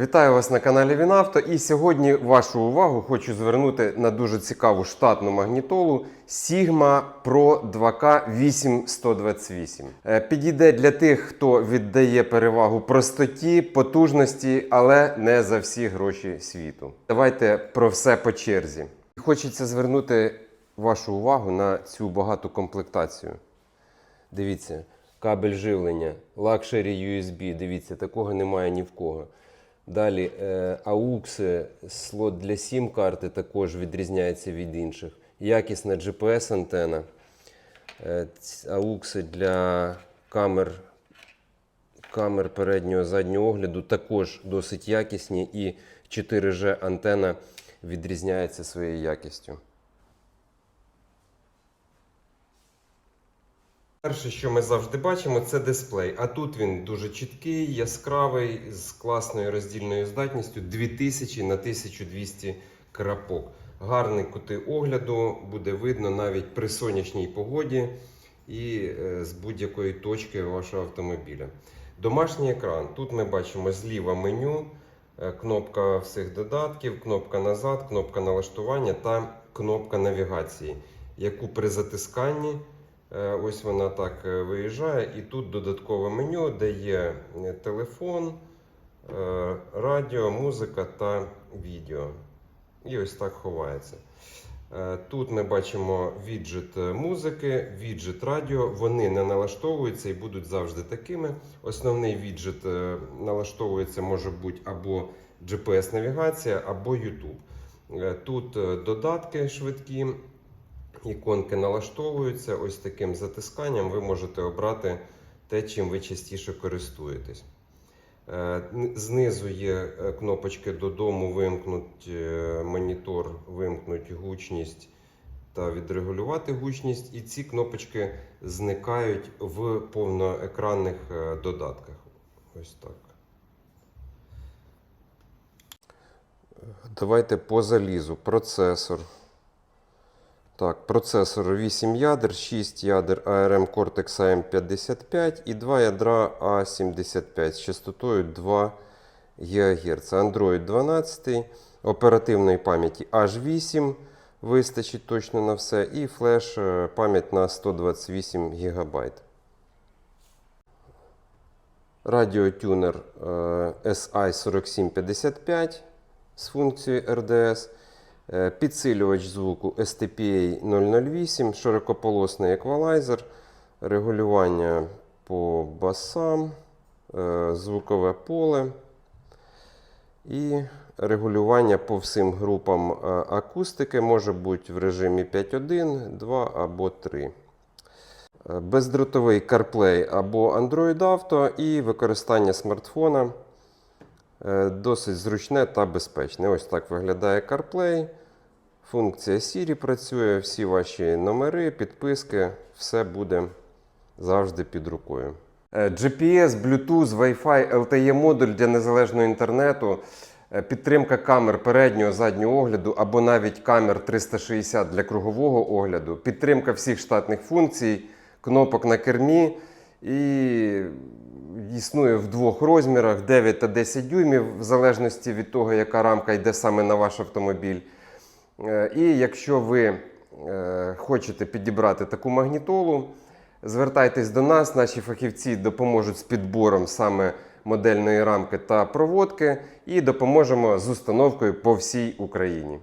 Вітаю вас на каналі Вінавто. І сьогодні вашу увагу хочу звернути на дуже цікаву штатну магнітолу Sigma Pro 2K 8128. Е, Підійде для тих, хто віддає перевагу простоті, потужності, але не за всі гроші світу. Давайте про все по черзі. Хочеться звернути вашу увагу на цю багату комплектацію. Дивіться, кабель живлення, Luxury USB. Дивіться, такого немає ні в кого. Далі аукси, AUX, слот для сім карти також відрізняється від інших. Якісна GPS-антена. Аукси AUX для камер, камер переднього заднього огляду також досить якісні. І 4G антена відрізняється своєю якістю. Перше, що ми завжди бачимо, це дисплей. А тут він дуже чіткий, яскравий, з класною роздільною здатністю 2000 на 1200 крапок. Гарний кути огляду буде видно навіть при сонячній погоді і е, з будь-якої точки вашого автомобіля. Домашній екран. Тут ми бачимо зліва меню, е, кнопка всіх додатків, кнопка назад, кнопка налаштування та кнопка навігації, яку при затисканні. Е, Ось вона так е, виїжджає, і тут додаткове меню, де є е, телефон, радіо, музика та відео. І ось так ховається. Тут ми бачимо віджит музики, віджит радіо. Вони не налаштовуються і будуть завжди такими. Основний віджит налаштовується може бути або GPS-навігація, або YouTube. Тут додатки швидкі, іконки налаштовуються. Ось таким затисканням ви можете обрати те, чим ви частіше користуєтесь. Е, Знизу є е, кнопочки додому, вимкнуть е, монітор, вимкнуть гучність та відрегулювати гучність. І ці кнопочки зникають в повноекранних додатках. Ось так. Давайте по залізу. Процесор. Так, процесор 8 ядер, 6 ядер ARM Cortex AM55 і 2 ядра A75 з частотою 2 ГГц. Android 12, оперативної пам'яті H8 вистачить точно на все, і флеш е, пам'ять на 128 ГБ. Радіотюнер е, SI4755 з функцією RDS. Е, Підсилювач звуку STPA 008, широкополосний еквалайзер, регулювання по басам, е, звукове поле і регулювання по всім групам е, акустики може бути в режимі 5.1, 2 або 3. Е, Бездротовий CarPlay або Android Auto і використання смартфона. Досить зручне та безпечне. Ось так виглядає CarPlay. Функція Siri працює, всі ваші номери, підписки, все буде завжди під рукою. Е, GPS, Bluetooth, Wi-Fi, LTE модуль для незалежного інтернету, е, підтримка камер переднього заднього огляду або навіть камер 360 для кругового огляду, підтримка всіх штатних функцій, кнопок на кермі і існує в двох розмірах 9 та 10 дюймів, в залежності від того, яка рамка йде саме на ваш автомобіль. Е, І якщо ви е, хочете підібрати таку магнітолу, звертайтесь до нас, наші фахівці допоможуть з підбором саме модельної рамки та проводки і допоможемо з установкою по всій Україні.